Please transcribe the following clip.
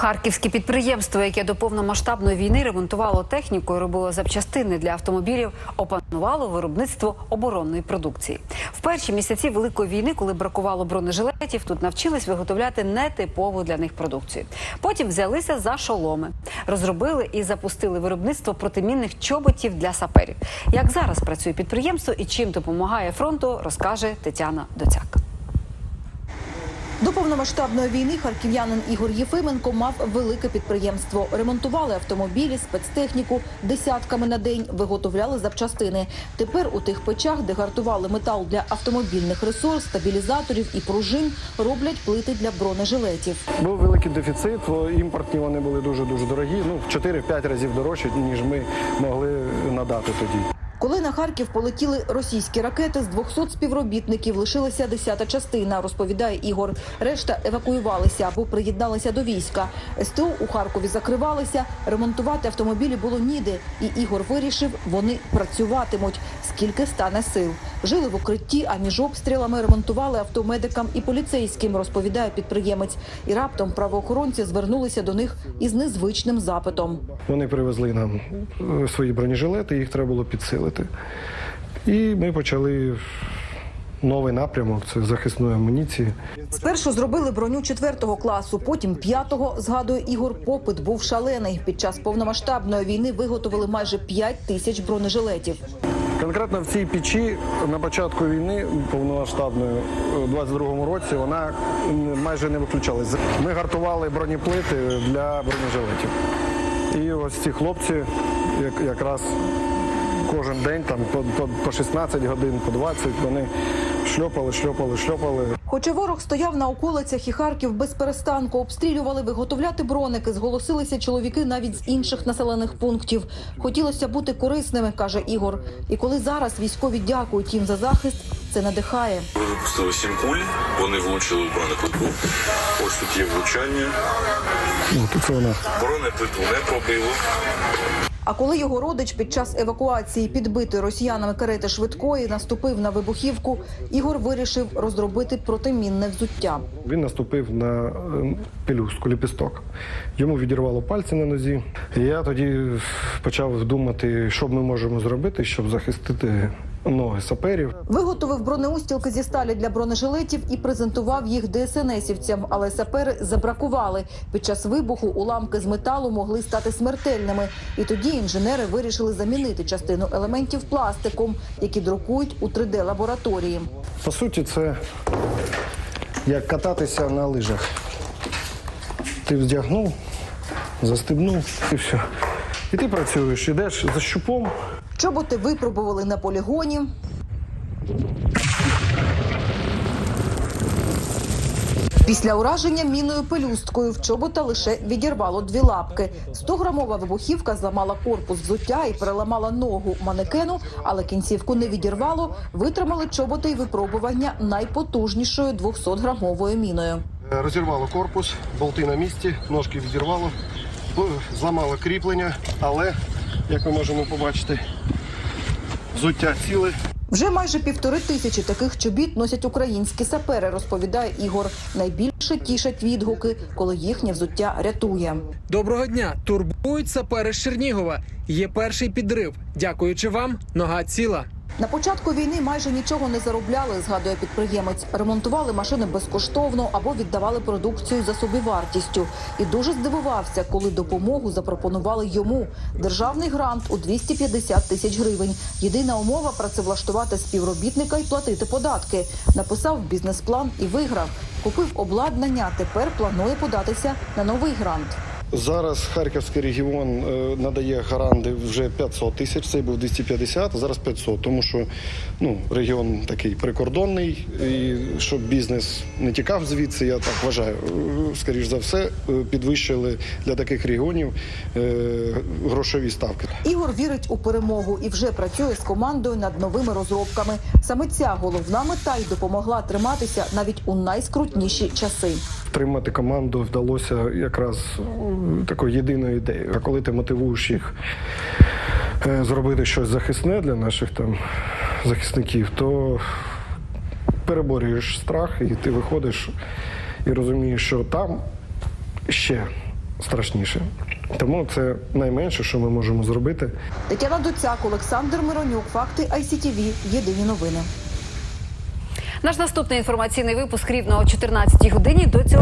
Харківське підприємство, яке до повномасштабної війни ремонтувало техніку і робило запчастини для автомобілів, опанувало виробництво оборонної продукції. В перші місяці великої війни, коли бракувало бронежилетів, тут навчились виготовляти нетипову для них продукцію. Потім взялися за шоломи, розробили і запустили виробництво протимінних чоботів для саперів. Як зараз працює підприємство і чим допомагає фронту, розкаже Тетяна Доцяк. До повномасштабної війни харків'янин Ігор Єфименко мав велике підприємство. Ремонтували автомобілі, спецтехніку десятками на день, виготовляли запчастини. Тепер у тих печах, де гартували метал для автомобільних ресурс, стабілізаторів і пружин, роблять плити для бронежилетів. Був великий дефіцит, імпортні вони були дуже дуже дорогі. Ну в 4-5 разів дорожчі, ніж ми могли надати тоді. Коли на Харків полетіли російські ракети, з 200 співробітників лишилася десята частина, розповідає Ігор. Решта евакуювалися або приєдналися до війська. СТО у Харкові закривалися, ремонтувати автомобілі було ніде. І Ігор вирішив, вони працюватимуть, скільки стане сил. Жили в укритті, а між обстрілами ремонтували автомедикам і поліцейським, розповідає підприємець. І раптом правоохоронці звернулися до них із незвичним запитом. Вони привезли нам е, свої бронежилети, їх треба було підсилити. І ми почали новий напрямок це захисної амуніції. Спершу зробили броню четвертого класу, потім п'ятого. Згадує Ігор. Попит був шалений. Під час повномасштабної війни виготовили майже 5 тисяч бронежилетів. Конкретно в цій печі на початку війни повномасштабної у 22-му році вона майже не виключалась. Ми гартували бронеплити для бронежилетів. І ось ці хлопці як- якраз кожен день там по, по, по 16 годин, по 20 вони шльопали, шльопали, шльопали. Хоча ворог стояв на околицях і Харків без перестанку, обстрілювали виготовляти броники. Зголосилися чоловіки навіть з інших населених пунктів. Хотілося бути корисними, каже Ігор. І коли зараз військові дякують їм за захист, це надихає. Ви випустили сім куль, вони влучили в бронеплиту. Ось тут є влучання. Ну, тут. Бронеплиту не пробило. А коли його родич під час евакуації підбитої росіянами карети швидкої наступив на вибухівку, Ігор вирішив розробити протимінне взуття. Він наступив на е, пелюстку, ліпісток. Йому відірвало пальці на нозі. Я тоді почав думати, що ми можемо зробити, щоб захистити ноги саперів. Виготовив бронеустілки зі сталі для бронежилетів і презентував їх ДСНСівцям, але сапери забракували. Під час вибуху уламки з металу могли стати смертельними. І тоді інженери вирішили замінити частину елементів пластиком, які друкують у 3D-лабораторії. По суті, це як кататися на лижах. Ти вздягнув, застебнув і все. І ти працюєш, ідеш за щупом. Чоботи випробували на полігоні. Після ураження міною пелюсткою в чобота лише відірвало дві лапки. 100-грамова вибухівка зламала корпус взуття і переламала ногу манекену, але кінцівку не відірвало. Витримали чоботи й випробування найпотужнішою 200-грамовою міною. Розірвало корпус, болти на місці, ножки відірвало, зламало кріплення, але, як ми можемо побачити, взуття ціле. Вже майже півтори тисячі таких чобіт носять українські сапери, розповідає Ігор. Найбільше тішать відгуки, коли їхнє взуття рятує. Доброго дня! Турбують сапери з Чернігова. Є перший підрив. Дякуючи вам, нога ціла. На початку війни майже нічого не заробляли, згадує підприємець. Ремонтували машини безкоштовно або віддавали продукцію за собівартістю. І дуже здивувався, коли допомогу запропонували йому. Державний грант у 250 тисяч гривень. Єдина умова працевлаштувати співробітника і платити податки. Написав бізнес-план і виграв. Купив обладнання. Тепер планує податися на новий грант. Зараз Харківський регіон е, надає гаранти вже 500 тисяч. Цей був 250, а зараз 500, тому що ну регіон такий прикордонний, і щоб бізнес не тікав звідси, я так вважаю. е, Скоріш за все, е, підвищили для таких регіонів грошові ставки. Ігор вірить у перемогу і вже працює з командою над новими розробками. Саме ця головна мета й допомогла триматися навіть у найскрутніші часи. Втримати команду вдалося якраз е, такою єдиною ідеєю. А коли ти мотивуєш їх е, зробити щось захисне для наших там захисників, то переборюєш страх, і ти виходиш і розумієш, що там ще страшніше. Тому це найменше, що ми можемо зробити. Тетяна Доцяк, Олександр Миронюк. Факти ICTV. Єдині новини. Наш наступний інформаційний випуск рівно о 14 годині. До цього